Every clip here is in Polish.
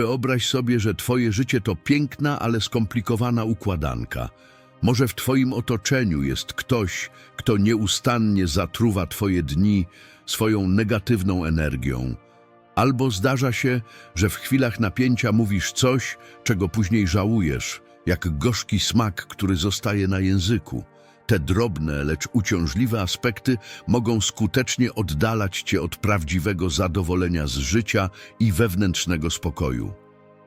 Wyobraź sobie, że twoje życie to piękna, ale skomplikowana układanka. Może w twoim otoczeniu jest ktoś, kto nieustannie zatruwa twoje dni swoją negatywną energią. Albo zdarza się, że w chwilach napięcia mówisz coś, czego później żałujesz, jak gorzki smak, który zostaje na języku. Te drobne, lecz uciążliwe aspekty mogą skutecznie oddalać cię od prawdziwego zadowolenia z życia i wewnętrznego spokoju.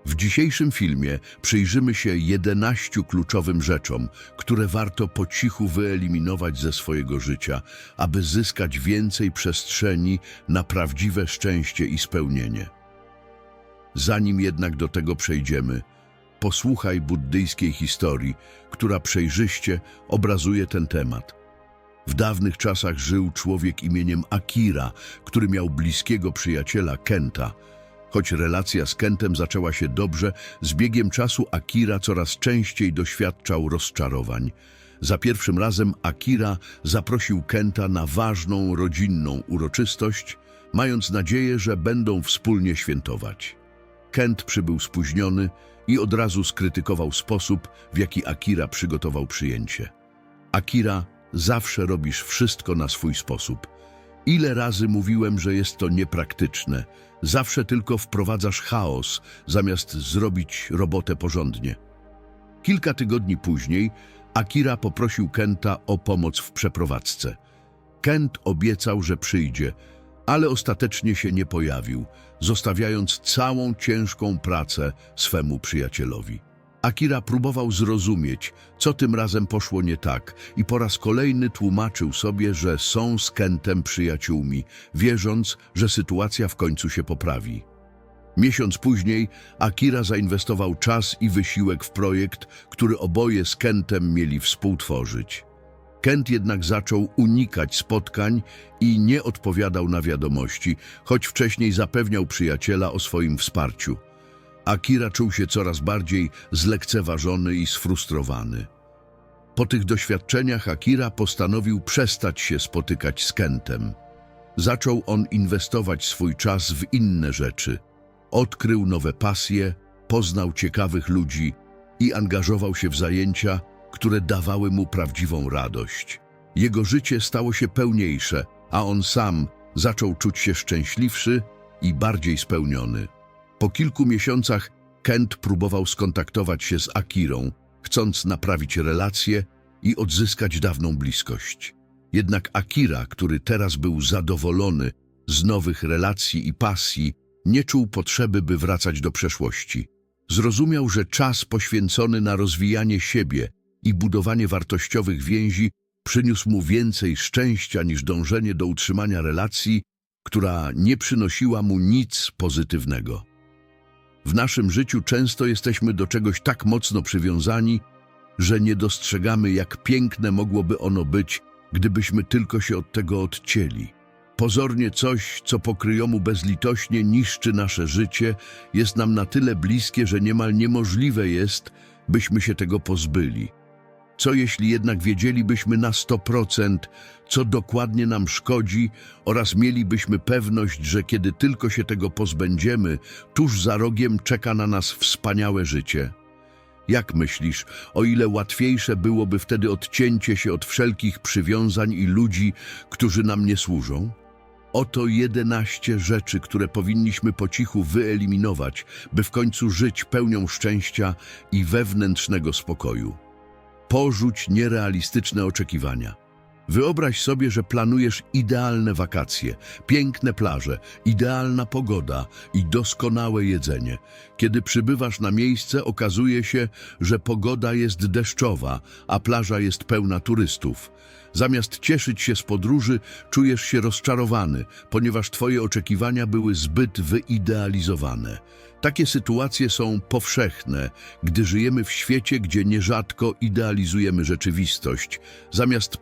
W dzisiejszym filmie przyjrzymy się 11 kluczowym rzeczom, które warto po cichu wyeliminować ze swojego życia, aby zyskać więcej przestrzeni na prawdziwe szczęście i spełnienie. Zanim jednak do tego przejdziemy, posłuchaj buddyjskiej historii, która przejrzyście obrazuje ten temat. W dawnych czasach żył człowiek imieniem Akira, który miał bliskiego przyjaciela Kenta. Choć relacja z Kentem zaczęła się dobrze, z biegiem czasu Akira coraz częściej doświadczał rozczarowań. Za pierwszym razem Akira zaprosił Kenta na ważną rodzinną uroczystość, mając nadzieję, że będą wspólnie świętować. Kent przybył spóźniony i od razu skrytykował sposób, w jaki Akira przygotował przyjęcie. Akira, zawsze robisz wszystko na swój sposób. Ile razy mówiłem, że jest to niepraktyczne. Zawsze tylko wprowadzasz chaos, zamiast zrobić robotę porządnie. Kilka tygodni później Akira poprosił Kenta o pomoc w przeprowadzce. Kent obiecał, że przyjdzie, ale ostatecznie się nie pojawił, zostawiając całą ciężką pracę swemu przyjacielowi. Akira próbował zrozumieć, co tym razem poszło nie tak i po raz kolejny tłumaczył sobie, że są z Kentem przyjaciółmi, wierząc, że sytuacja w końcu się poprawi. Miesiąc później Akira zainwestował czas i wysiłek w projekt, który oboje z Kentem mieli współtworzyć. Kent jednak zaczął unikać spotkań i nie odpowiadał na wiadomości, choć wcześniej zapewniał przyjaciela o swoim wsparciu. Akira czuł się coraz bardziej zlekceważony i sfrustrowany. Po tych doświadczeniach Akira postanowił przestać się spotykać z Kentem. Zaczął on inwestować swój czas w inne rzeczy. Odkrył nowe pasje, poznał ciekawych ludzi i angażował się w zajęcia, które dawały mu prawdziwą radość. Jego życie stało się pełniejsze, a on sam zaczął czuć się szczęśliwszy i bardziej spełniony. Po kilku miesiącach Kent próbował skontaktować się z Akirą, chcąc naprawić relacje i odzyskać dawną bliskość. Jednak Akira, który teraz był zadowolony z nowych relacji i pasji, nie czuł potrzeby, by wracać do przeszłości. Zrozumiał, że czas poświęcony na rozwijanie siebie i budowanie wartościowych więzi przyniósł mu więcej szczęścia niż dążenie do utrzymania relacji, która nie przynosiła mu nic pozytywnego. W naszym życiu często jesteśmy do czegoś tak mocno przywiązani, że nie dostrzegamy, jak piękne mogłoby ono być, gdybyśmy tylko się od tego odcięli. Pozornie coś, co pokryjomu bezlitośnie niszczy nasze życie, jest nam na tyle bliskie, że niemal niemożliwe jest, byśmy się tego pozbyli. Co jeśli jednak wiedzielibyśmy na 100%, co dokładnie nam szkodzi oraz mielibyśmy pewność, że kiedy tylko się tego pozbędziemy, tuż za rogiem czeka na nas wspaniałe życie? Jak myślisz, o ile łatwiejsze byłoby wtedy odcięcie się od wszelkich przywiązań i ludzi, którzy nam nie służą? Oto jedenaście rzeczy, które powinniśmy po cichu wyeliminować, by w końcu żyć pełnią szczęścia i wewnętrznego spokoju. Porzuć nierealistyczne oczekiwania. Wyobraź sobie, że planujesz idealne wakacje, piękne plaże, idealna pogoda i doskonałe jedzenie. Kiedy przybywasz na miejsce, okazuje się, że pogoda jest deszczowa, a plaża jest pełna turystów. Zamiast cieszyć się z podróży, czujesz się rozczarowany, ponieważ twoje oczekiwania były zbyt wyidealizowane. Takie sytuacje są powszechne, gdy żyjemy w świecie, gdzie nierzadko idealizujemy rzeczywistość, zamiast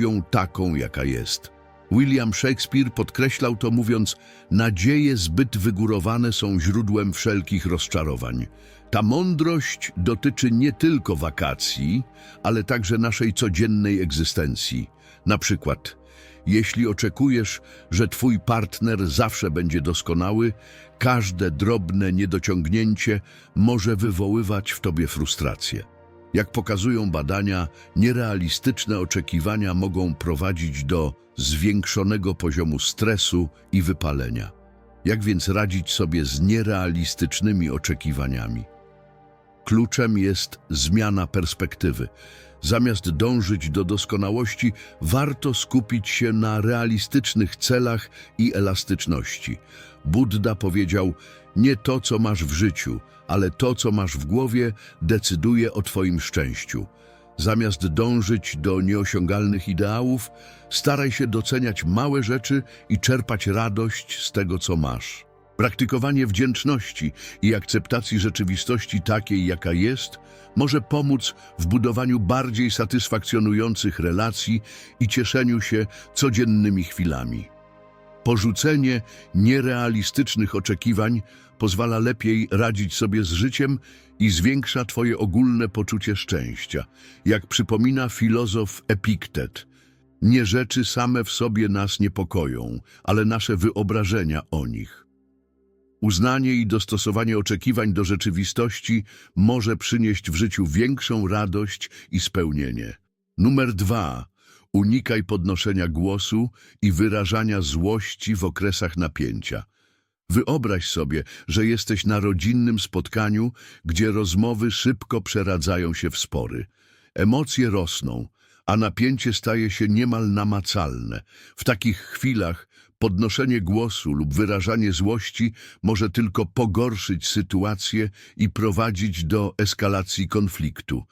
ją taką, jaka jest. William Shakespeare podkreślał to mówiąc, nadzieje zbyt wygórowane są źródłem wszelkich rozczarowań. Ta mądrość dotyczy nie tylko wakacji, ale także naszej codziennej egzystencji. Na przykład, Jeśli oczekujesz, że twój partner zawsze będzie doskonały, każde drobne niedociągnięcie może wywoływać w tobie frustrację. Jak pokazują badania, nierealistyczne oczekiwania mogą prowadzić do zwiększonego poziomu stresu i wypalenia. Jak więc radzić sobie z nierealistycznymi oczekiwaniami? Kluczem jest zmiana perspektywy. Zamiast dążyć do doskonałości, warto skupić się na realistycznych celach i elastyczności. Buddha powiedział: Nie to, co masz w życiu, ale to, co masz w głowie, decyduje o Twoim szczęściu. Zamiast dążyć do nieosiągalnych ideałów, staraj się doceniać małe rzeczy i czerpać radość z tego, co masz. Praktykowanie wdzięczności i akceptacji rzeczywistości takiej, jaka jest, może pomóc w budowaniu bardziej satysfakcjonujących relacji i cieszeniu się codziennymi chwilami. Porzucenie nierealistycznych oczekiwań pozwala lepiej radzić sobie z życiem i zwiększa Twoje ogólne poczucie szczęścia. Jak przypomina filozof Epiktet, nie rzeczy same w sobie nas niepokoją, ale nasze wyobrażenia o nich. Uznanie i dostosowanie oczekiwań do rzeczywistości może przynieść w życiu większą radość i spełnienie. Numer dwa. Unikaj podnoszenia głosu i wyrażania złości w okresach napięcia. Wyobraź sobie, że jesteś na rodzinnym spotkaniu, gdzie rozmowy szybko przeradzają się w spory. Emocje rosną, a napięcie staje się niemal namacalne. W takich chwilach podnoszenie głosu lub wyrażanie złości może tylko pogorszyć sytuację i prowadzić do eskalacji konfliktu.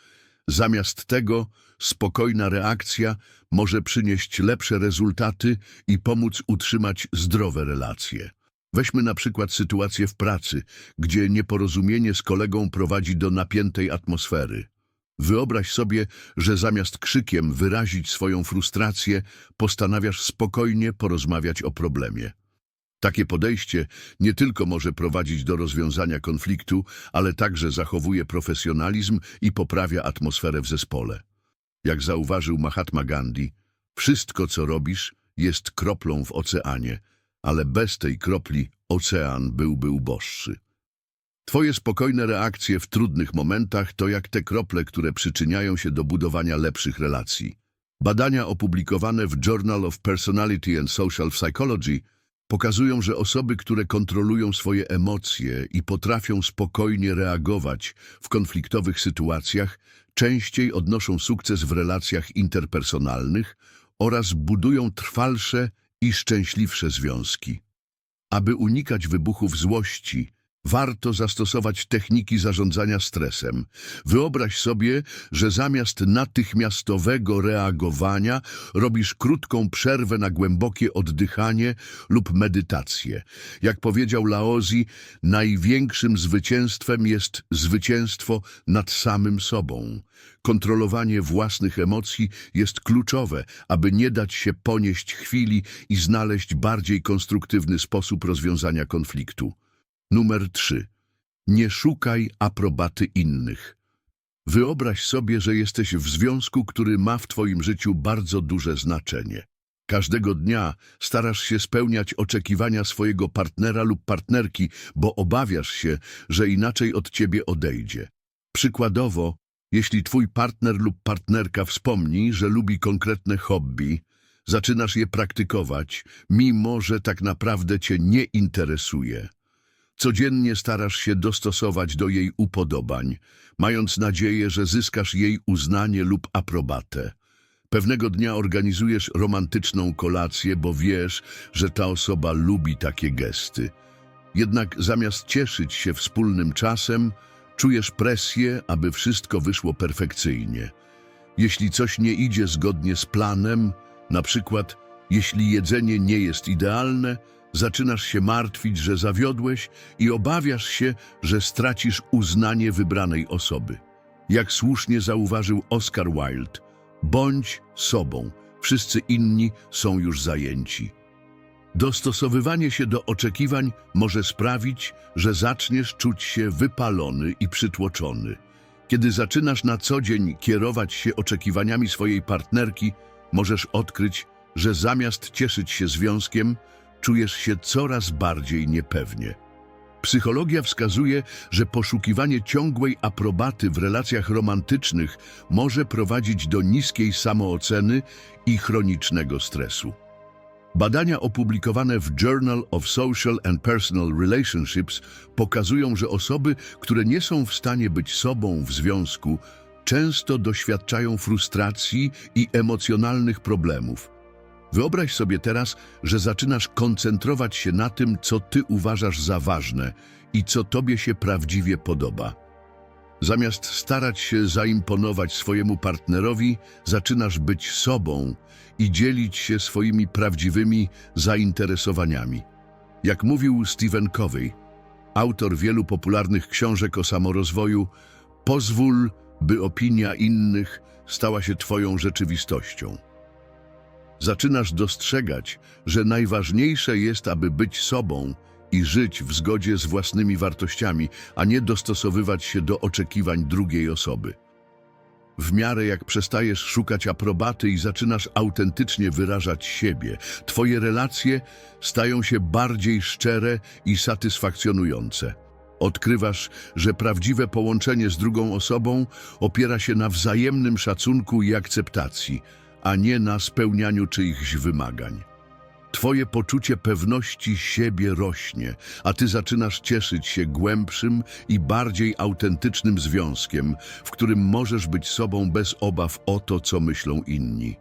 Zamiast tego spokojna reakcja może przynieść lepsze rezultaty i pomóc utrzymać zdrowe relacje. Weźmy na przykład sytuację w pracy, gdzie nieporozumienie z kolegą prowadzi do napiętej atmosfery. Wyobraź sobie, że zamiast krzykiem wyrazić swoją frustrację, postanawiasz spokojnie porozmawiać o problemie. Takie podejście nie tylko może prowadzić do rozwiązania konfliktu, ale także zachowuje profesjonalizm i poprawia atmosferę w zespole. Jak zauważył Mahatma Gandhi, wszystko co robisz jest kroplą w oceanie, ale bez tej kropli ocean byłby uboższy. Twoje spokojne reakcje w trudnych momentach to jak te krople, które przyczyniają się do budowania lepszych relacji. Badania opublikowane w Journal of Personality and Social Psychology pokazują, że osoby, które kontrolują swoje emocje i potrafią spokojnie reagować w konfliktowych sytuacjach, częściej odnoszą sukces w relacjach interpersonalnych oraz budują trwalsze i szczęśliwsze związki. Aby unikać wybuchów złości, warto zastosować techniki zarządzania stresem. Wyobraź sobie, że zamiast natychmiastowego reagowania robisz krótką przerwę na głębokie oddychanie lub medytację. Jak powiedział Laozi, największym zwycięstwem jest zwycięstwo nad samym sobą. Kontrolowanie własnych emocji jest kluczowe, aby nie dać się ponieść chwili i znaleźć bardziej konstruktywny sposób rozwiązania konfliktu. Numer 3. Nie szukaj aprobaty innych. Wyobraź sobie, że jesteś w związku, który ma w Twoim życiu bardzo duże znaczenie. Każdego dnia starasz się spełniać oczekiwania swojego partnera lub partnerki, bo obawiasz się, że inaczej od Ciebie odejdzie. Przykładowo, jeśli Twój partner lub partnerka wspomni, że lubi konkretne hobby, zaczynasz je praktykować, mimo że tak naprawdę Cię nie interesuje. Codziennie starasz się dostosować do jej upodobań, mając nadzieję, że zyskasz jej uznanie lub aprobatę. Pewnego dnia organizujesz romantyczną kolację, bo wiesz, że ta osoba lubi takie gesty. Jednak zamiast cieszyć się wspólnym czasem, czujesz presję, aby wszystko wyszło perfekcyjnie. Jeśli coś nie idzie zgodnie z planem, na przykład jeśli jedzenie nie jest idealne, Zaczynasz się martwić, że zawiodłeś i obawiasz się, że stracisz uznanie wybranej osoby. Jak słusznie zauważył Oscar Wilde, bądź sobą, wszyscy inni są już zajęci. Dostosowywanie się do oczekiwań może sprawić, że zaczniesz czuć się wypalony i przytłoczony. Kiedy zaczynasz na co dzień kierować się oczekiwaniami swojej partnerki, możesz odkryć, że zamiast cieszyć się związkiem, czujesz się coraz bardziej niepewnie. Psychologia wskazuje, że poszukiwanie ciągłej aprobaty w relacjach romantycznych może prowadzić do niskiej samooceny i chronicznego stresu. Badania opublikowane w Journal of Social and Personal Relationships pokazują, że osoby, które nie są w stanie być sobą w związku, często doświadczają frustracji i emocjonalnych problemów. Wyobraź sobie teraz, że zaczynasz koncentrować się na tym, co ty uważasz za ważne i co tobie się prawdziwie podoba. Zamiast starać się zaimponować swojemu partnerowi, zaczynasz być sobą i dzielić się swoimi prawdziwymi zainteresowaniami. Jak mówił Stephen Covey, autor wielu popularnych książek o samorozwoju, pozwól, by opinia innych stała się twoją rzeczywistością. Zaczynasz dostrzegać, że najważniejsze jest, aby być sobą i żyć w zgodzie z własnymi wartościami, a nie dostosowywać się do oczekiwań drugiej osoby. W miarę jak przestajesz szukać aprobaty i zaczynasz autentycznie wyrażać siebie, twoje relacje stają się bardziej szczere i satysfakcjonujące. Odkrywasz, że prawdziwe połączenie z drugą osobą opiera się na wzajemnym szacunku i akceptacji, a nie na spełnianiu czyichś wymagań. Twoje poczucie pewności siebie rośnie, a ty zaczynasz cieszyć się głębszym i bardziej autentycznym związkiem, w którym możesz być sobą bez obaw o to, co myślą inni.